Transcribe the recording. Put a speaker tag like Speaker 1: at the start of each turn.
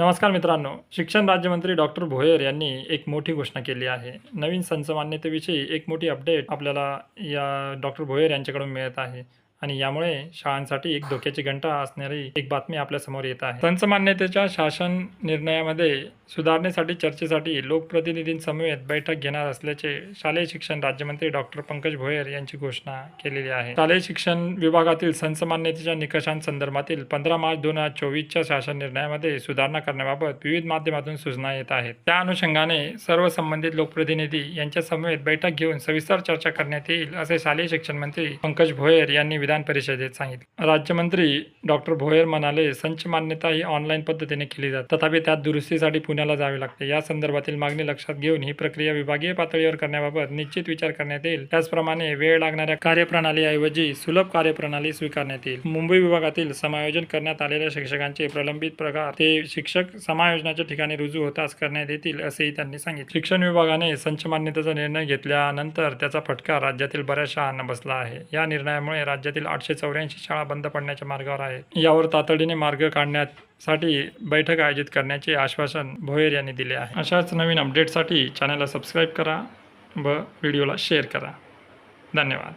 Speaker 1: नमस्कार मित्रांनो. शिक्षण राज्यमंत्री डॉक्टर भोयर यांनी एक मोठी घोषणा केली आहे. नवीन संच मान्यतेविषयी एक मोठी अपडेट आपल्याला या डॉक्टर भोयर यांच्याकडून मिळत आहे आणि यामुळे शाळांसाठी एक धोक्याची घंटा असणारी एक बातमी आपल्यासमोर येत आहे. संच मान्यतेच्या शासन निर्णयामध्ये सुधारणेसाठी चर्चेसाठी लोकप्रतिनिधींसमवेत बैठक घेणार असल्याचे शालेय शिक्षण राज्यमंत्री डॉक्टर पंकज भोयर यांची घोषणा केलेली आहे. शालेय शिक्षण विभागातील संसमान्यतेच्या निकषांसंदर्भातील पंधरा मार्च दोन हजार चोवीसच्या शासन निर्णयामध्ये सुधारणा करण्याबाबत विविध माध्यमातून सूचना येत आहेत. त्या अनुषंगाने सर्व संबंधित लोकप्रतिनिधी यांच्या समवेत बैठक घेऊन सविस्तर चर्चा करण्यात येईल असे शालेय शिक्षण मंत्री पंकज भोयर यांनी विधान परिषदेत सांगितले. राज्यमंत्री डॉक्टर भोयर म्हणाले संच मान्यता ही ऑनलाईन पद्धतीने केली जाते तथापि त्यात दुरुस्तीसाठी पुणे पुण्याला जावे लागते. या संदर्भातील मागणी लक्षात घेऊन ही प्रक्रिया विभागीय पातळीवर करण्याबाबत निश्चित विचार करण्यात येईल. त्याचप्रमाणे वेळ लागणाऱ्या कार्यप्रणालीऐवजी सुलभ कार्यप्रणाली स्वीकारण्यात येईल. मुंबई विभागातील समायोजन करण्यात आलेल्या शिक्षकांचे प्रलंबित प्रकार ते शिक्षक समायोजनाच्या ठिकाणी रुजू होताच करण्यात येतील असेही त्यांनी सांगितले. शिक्षण विभागाने संच मान्यतेचा निर्णय घेतल्यानंतर त्याचा फटका राज्यातील बऱ्याच शाळांना बसला आहे. या निर्णयामुळे राज्यातील आठशे चौऱ्याऐंशी शाळा बंद पडण्याच्या मार्गावर आहेत. यावर तातडीने मार्ग काढण्यात साठी बैठक आयोजित करण्याचे आश्वासन भोयर यांनी दिले आहे. अशाच नवीन अपडेटसाठी चॅनलला सबस्क्राईब करा व व्हिडिओला शेअर करा. धन्यवाद.